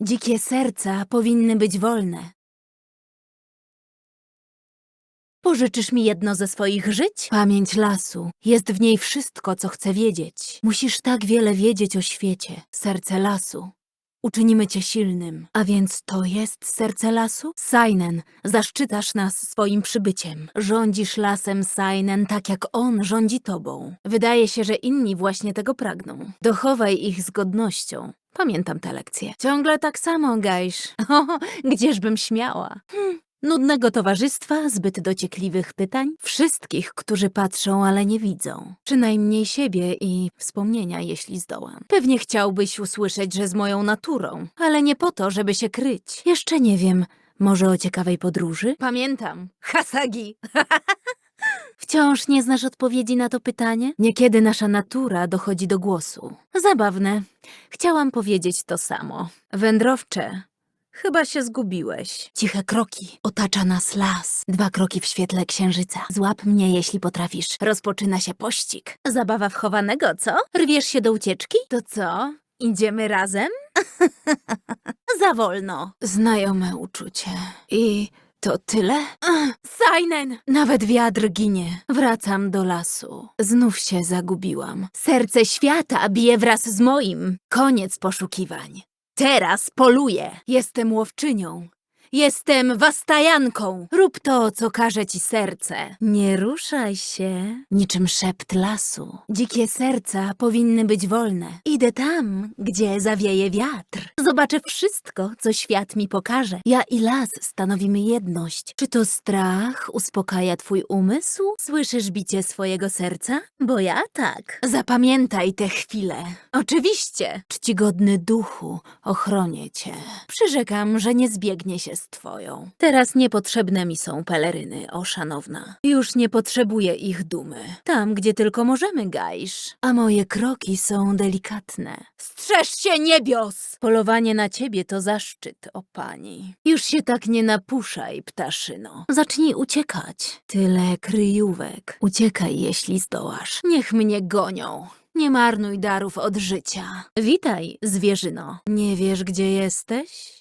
Dzikie serca powinny być wolne. Pożyczysz mi jedno ze swoich żyć? Pamięć lasu. Jest w niej wszystko, co chcę wiedzieć. Musisz tak wiele wiedzieć o świecie. Serce lasu. Uczynimy cię silnym. A więc to jest serce lasu? Sainen, zaszczytasz nas swoim przybyciem. Rządzisz lasem Sainen tak jak on rządzi tobą. Wydaje się, że inni właśnie tego pragną. Dochowaj ich z godnością. Pamiętam tę lekcję. Ciągle tak samo, Gajsz. O, gdzieżbym śmiała. Hm. Nudnego towarzystwa, zbyt dociekliwych pytań, wszystkich, którzy patrzą, ale nie widzą. Przynajmniej siebie i wspomnienia, jeśli zdołam. Pewnie chciałbyś usłyszeć, że z moją naturą, ale nie po to, żeby się kryć. Jeszcze nie wiem, może o ciekawej podróży? Pamiętam. Hasagi. Wciąż nie znasz odpowiedzi na to pytanie? Niekiedy nasza natura dochodzi do głosu. Zabawne. Chciałam powiedzieć to samo. Wędrowcze, Chyba się zgubiłeś. Ciche kroki. Otacza nas las. Dwa kroki w świetle księżyca. Złap mnie, jeśli potrafisz. Rozpoczyna się pościg. Zabawa wchowanego, co? Rwiesz się do ucieczki? To co? Idziemy razem? Za wolno. Znajome uczucie. I to tyle? Sajnen! Nawet wiatr ginie. Wracam do lasu. Znów się zagubiłam. Serce świata bije wraz z moim. Koniec poszukiwań. Teraz poluję. Jestem łowczynią. Jestem wastajanką. Rób to, co każe ci serce. Nie ruszaj się. Niczym szept lasu. Dzikie serca powinny być wolne. Idę tam, gdzie zawieje wiatr. Zobaczę wszystko, co świat mi pokaże. Ja i las stanowimy jedność. Czy to strach uspokaja twój umysł? Słyszysz bicie swojego serca? Bo ja tak. Zapamiętaj tę chwilę. Oczywiście, czcigodny duchu, ochronię cię. Przyrzekam, że nie zbiegnie się z twoją. Teraz niepotrzebne mi są peleryny, o szanowna. Już nie potrzebuję ich dumy. Tam, gdzie tylko możemy, gajsz. A moje kroki są delikatne. Strzeż się niebios! Polowanie na ciebie to zaszczyt, o pani. Już się tak nie napuszaj, ptaszyno. Zacznij uciekać. Tyle kryjówek. Uciekaj, jeśli zdołasz. Niech mnie gonią. Nie marnuj darów od życia. Witaj, zwierzyno. Nie wiesz, gdzie jesteś?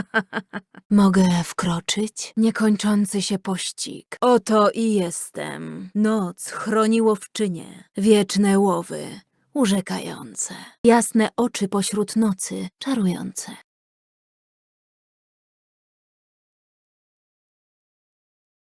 Mogę wkroczyć? Niekończący się pościg. Oto i jestem. Noc chroni łowczynię. Wieczne łowy. Urzekające. Jasne oczy pośród nocy. Czarujące.